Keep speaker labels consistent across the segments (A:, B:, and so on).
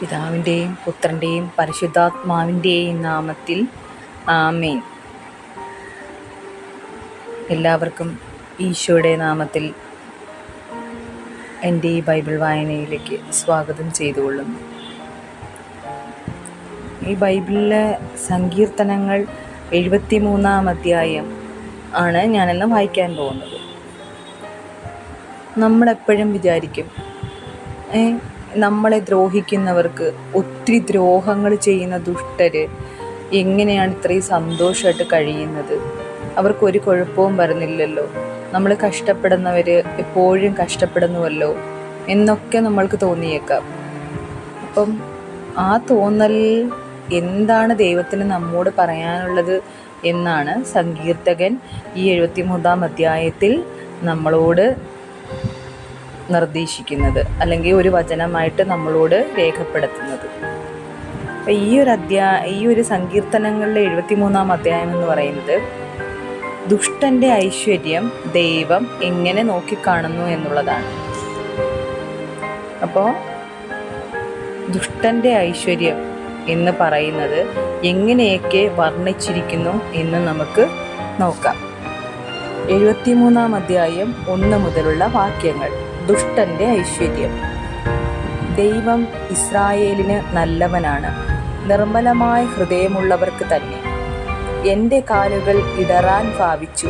A: പിതാവിന്റെയും പുത്രന്റെയും പരിശുദ്ധാത്മാവിന്റെയും നാമത്തിൽ ആമേൻ. എല്ലാവർക്കും ഈശോയുടെ നാമത്തിൽ എന്റെ ഈ ബൈബിൾ വായനയിലേക്ക് സ്വാഗതം ചെയ്തുകൊള്ളുന്നു. ഈ ബൈബിളിലെ സങ്കീർത്തനങ്ങൾ എഴുപത്തി മൂന്നാം അധ്യായം ആണ് ഞാനിന്ന് വായിക്കാൻ പോകുന്നത്. നമ്മളെപ്പോഴും വിചാരിക്കും നമ്മളെ ദ്രോഹിക്കുന്നവർക്ക് ഒത്തിരി ദ്രോഹങ്ങൾ ചെയ്യുന്ന ദുഷ്ടർ എങ്ങനെയാണ് ഇത്രയും സന്തോഷമായിട്ട് കഴിയുന്നത്? അവർക്കൊരു കുഴപ്പവും വരുന്നില്ലല്ലോ. നമ്മൾ കഷ്ടപ്പെടുന്നവർ എപ്പോഴും കഷ്ടപ്പെടുന്നുവല്ലോ എന്നൊക്കെ നമ്മൾക്ക് തോന്നിയേക്കാം. അപ്പം ആ തോന്നൽ എന്താണ് ദൈവത്തിന് നമ്മോട് പറയാനുള്ളത് എന്നാണ് സങ്കീർത്തകൻ ഈ എഴുപത്തി മൂന്നാം അധ്യായത്തിൽ നമ്മളോട് നിർദ്ദേശിക്കുന്നത് അല്ലെങ്കിൽ ഒരു വചനമായിട്ട് നമ്മളോട് രേഖപ്പെടുത്തുന്നത്. അപ്പം ഈ ഒരു അധ്യാ ഈ ഒരു സങ്കീർത്തനങ്ങളിലെ എഴുപത്തി മൂന്നാം അധ്യായം എന്ന് പറയുന്നത് ദുഷ്ടന്റെ ഐശ്വര്യം ദൈവം എങ്ങനെ നോക്കിക്കാണുന്നു എന്നുള്ളതാണ്. അപ്പോൾ ദുഷ്ടന്റെ ഐശ്വര്യം എന്ന് പറയുന്നത് എങ്ങനെയൊക്കെ വർണിച്ചിരിക്കുന്നു എന്ന് നമുക്ക് നോക്കാം. എഴുപത്തിമൂന്നാം അധ്യായം ഒന്ന് മുതലുള്ള വാക്യങ്ങൾ. ദുഷ്ടന്റെ ഐശ്വര്യം. ദൈവം ഇസ്രായേലിന് നല്ലവനാണ്. നിർമ്മലമായ ഹൃദയമുള്ളവർക്ക് തന്നെ. എന്റെ കാലുകൾ ഇടറാൻ ഭാവിച്ചു.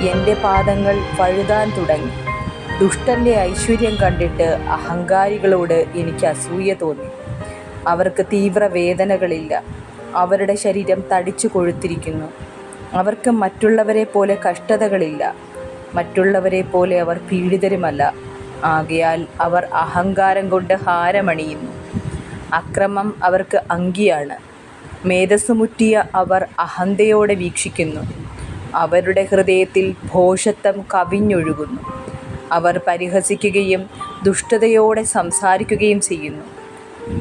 A: എന്റെ പാദങ്ങൾ പഴുതാൻ തുടങ്ങി. ദുഷ്ടന്റെ ഐശ്വര്യം കണ്ടിട്ട് അഹങ്കാരികളോട് എനിക്ക് അസൂയ തോന്നി. അവർക്ക് തീവ്ര വേദനകളില്ല. അവരുടെ ശരീരം തടിച്ചു കൊഴുത്തിരിക്കുന്നു. അവർക്ക് മറ്റുള്ളവരെ പോലെ കഷ്ടതകളില്ല. മറ്റുള്ളവരെ പോലെ അവർ പീഡിതരുമല്ല. ആകയാൽ അവർ അഹങ്കാരം കൊണ്ട് ഹാരമണിയുന്നു. അക്രമം അവർക്ക് അങ്കിയാണ്. മേധസ്സുമുറ്റിയ അവർ അഹന്തയോടെ വീക്ഷിക്കുന്നു. അവരുടെ ഹൃദയത്തിൽ ഭോഷത്വം കവിഞ്ഞൊഴുകുന്നു. അവർ പരിഹസിക്കുകയും ദുഷ്ടതയോടെ സംസാരിക്കുകയും ചെയ്യുന്നു.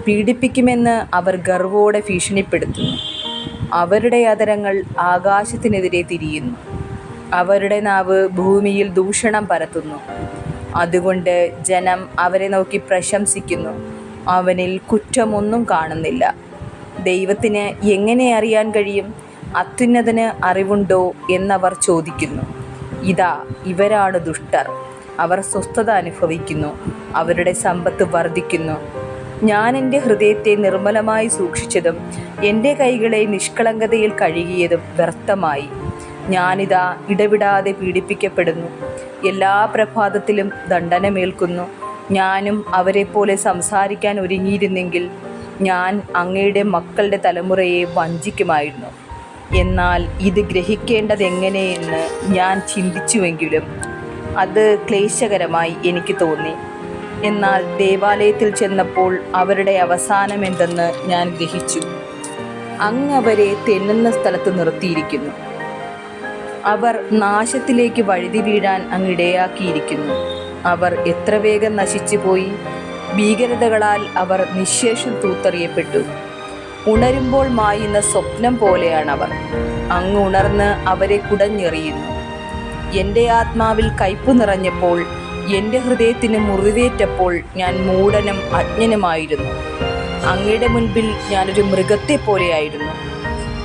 A: പീഡിപ്പിക്കുമെന്ന് അവർ ഗർവോടെ ഭീഷണിപ്പെടുത്തുന്നു. അവരുടെ അതരങ്ങൾ ആകാശത്തിനെതിരെ തിരിയുന്നു. അവരുടെ നാവ് ഭൂമിയിൽ ദൂഷണം പരത്തുന്നു. അതുകൊണ്ട് ജനം അവരെ നോക്കി പ്രശംസിക്കുന്നു. അവനിൽ കുറ്റമൊന്നും കാണുന്നില്ല. ദൈവത്തിന് എങ്ങനെ അറിയാൻ കഴിയും? അത്യുന്നതന് അറിവുണ്ടോ എന്നവർ ചോദിക്കുന്നു. ഇതാ ഇവരാണ് ദുഷ്ടർ. അവർ സ്വസ്ഥത അനുഭവിക്കുന്നു. അവരുടെ സമ്പത്ത് വർദ്ധിക്കുന്നു. ഞാൻ എന്റെ ഹൃദയത്തെ നിർമ്മലമായി സൂക്ഷിച്ചതും എന്റെ കൈകളെ നിഷ്കളങ്കതയിൽ കഴുകിയതും വ്യർത്ഥമായി. ഞാനിതാ ഇടവിടാതെ പീഡിപ്പിക്കപ്പെടുന്നു. എല്ലാ പ്രഭാതത്തിലും ദണ്ഡനമേൽക്കുന്നു. ഞാനും അവരെപ്പോലെ സംസാരിക്കാൻ ഒരുങ്ങിയിരുന്നെങ്കിൽ ഞാൻ അങ്ങയുടെ മക്കളുടെ തലമുറയെ വഞ്ചിക്കുമായിരുന്നു. എന്നാൽ ഇത് ഗ്രഹിക്കേണ്ടതെങ്ങനെയെന്ന് ഞാൻ ചിന്തിച്ചുവെങ്കിലും അത് ക്ലേശകരമായി എനിക്ക് തോന്നി. എന്നാൽ ദേവാലയത്തിൽ ചെന്നപ്പോൾ അവരുടെ അവസാനം എന്തെന്ന് ഞാൻ ഗ്രഹിച്ചു. അങ്ങ് അവരെ തെന്നുന്ന സ്ഥലത്ത് നിർത്തിയിരിക്കുന്നു. അവർ നാശത്തിലേക്ക് വഴുതി വീഴാൻ അങ്ങിടയാക്കിയിരിക്കുന്നു. അവർ എത്ര വേഗം നശിച്ചു പോയി ഭീകരതകളാൽ അവർ നിശേഷം തൂത്തറിയപ്പെട്ടു. ഉണരുമ്പോൾ മായുന്ന സ്വപ്നം പോലെയാണവർ. അങ്ങ് ഉണർന്ന് അവരെ കുടഞ്ഞെറിയുന്നു. എന്റെ ആത്മാവിൽ കയ്പു നിറഞ്ഞപ്പോൾ എന്റെ ഹൃദയത്തിന് മുറിവേറ്റപ്പോൾ ഞാൻ മൂടനും അജ്ഞനുമായിരുന്നു. അങ്ങയുടെ മുൻപിൽ ഞാനൊരു മൃഗത്തെ പോലെയായിരുന്നു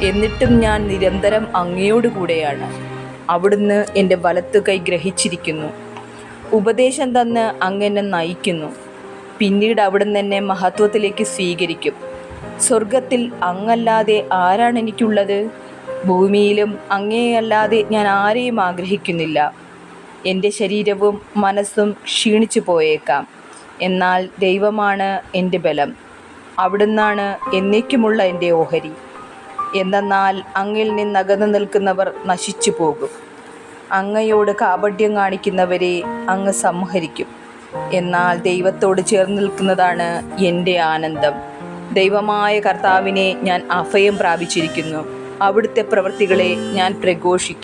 A: എന്നിട്ടും ഞാൻ നിരന്തരം അങ്ങയോട് കൂടെയാണ്. അവിടുന്ന് എന്റെ വലത്തു കൈ ഗ്രഹിച്ചിരിക്കുന്നു. ഉപദേശം തന്ന് അങ്ങനെ നയിക്കുന്നു. പിന്നീട് അവിടുന്ന് എന്നെ മഹത്വത്തിലേക്ക് സ്വീകരിക്കും. സ്വർഗത്തിൽ അങ്ങല്ലാതെ ആരാണ് എനിക്കുള്ളത്? ഭൂമിയിലും അങ്ങേയല്ലാതെ ഞാൻ ആരെയും ആഗ്രഹിക്കുന്നില്ല. എന്റെ ശരീരവും മനസ്സും ക്ഷീണിച്ചു പോയേക്കാം. എന്നാൽ ദൈവമാണ് എന്റെ ബലം. അവിടുന്നാണ് എന്നേക്കുമുള്ള എന്റെ ഓഹരി. എന്തെന്നാൽ അങ്ങിൽ നിന്നകന്നു നിൽക്കുന്നവർ നശിച്ചു പോകും അങ്ങയോട് കാപട്യം കാണിക്കുന്നവരെ അങ്ങ് സംഹരിക്കും. എന്നാൽ ദൈവത്തോട് ചേർന്ന് നിൽക്കുന്നതാണ് എന്റെ ആനന്ദം. ദൈവമായ കർത്താവിനെ ഞാൻ അഭയം പ്രാപിച്ചിരിക്കുന്നു. അവിടുത്തെ പ്രവൃത്തികളെ ഞാൻ പ്രഘോഷിക്കും.